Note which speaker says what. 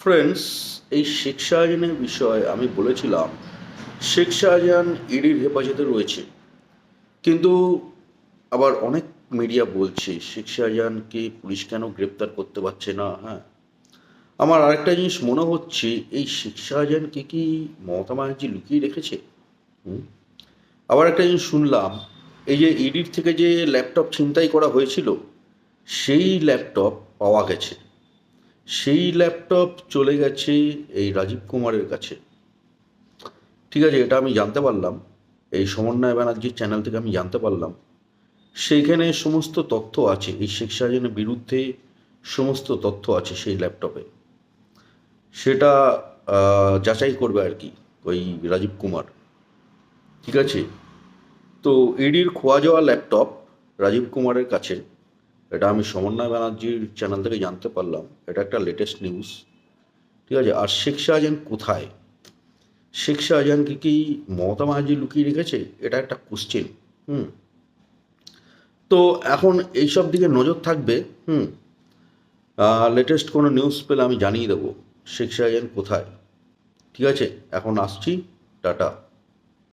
Speaker 1: Friends এই শেখ শাহজাহানের বিষয়ে আমি বলেছিলাম শেখ শাহজাহান ইডির হেফাজতে রয়েছে। কিন্তু আবার অনেক মিডিয়া বলছে শেখ শাহজাহানকে পুলিশ কেন গ্রেপ্তার করতে পারছে না? হ্যাঁ। আমার আরেকটা জিনিস মনে হচ্ছে, এই শেখ শাহজাহানকে কি মমতা ব্যানার্জি লুকিয়ে রেখেছে? আবার একটা জিনিস শুনলাম, এই যে ইডির থেকে যে ল্যাপটপ ছিনতাই করা হয়েছিল, সেই ল্যাপটপ পাওয়া গেছে। সেই ল্যাপটপ চলে গেছে এই রাজীব কুমারের কাছে। ঠিক আছে, এটা আমি জানতে পারলাম। এই সমন্বয় ব্যানার্জির চ্যানেল থেকে আমি জানতে পারলাম। সেইখানে সমস্ত তথ্য আছে, এই শেখ শাহজাহানের বিরুদ্ধে সমস্ত তথ্য আছে সেই ল্যাপটপে সেটা যাচাই করবে আর কি ওই রাজীব কুমার। ঠিক আছে? তো ইডির খোয়া যাওয়া ল্যাপটপ রাজীব কুমারের কাছে। এটা আমি সমন্বয় ব্যানার্জির চ্যানেল থেকে জানতে পারলাম। এটা একটা লেটেস্ট নিউজ ঠিক আছে? আর শেখ শাহজাহান কোথায়? শেখ শাহজাহানকে কি মমতা ব্যানার্জি লুকিয়ে রেখেছে? এটা একটা কোশ্চেন হুম। তো এখন এইসব দিকে নজর থাকবে। হুম। লেটেস্ট কোনো নিউজ পেলে আমি জানিয়ে দেবো। শেখ শাহজাহান কোথায়? ঠিক আছে? এখন আসছি। টাটা।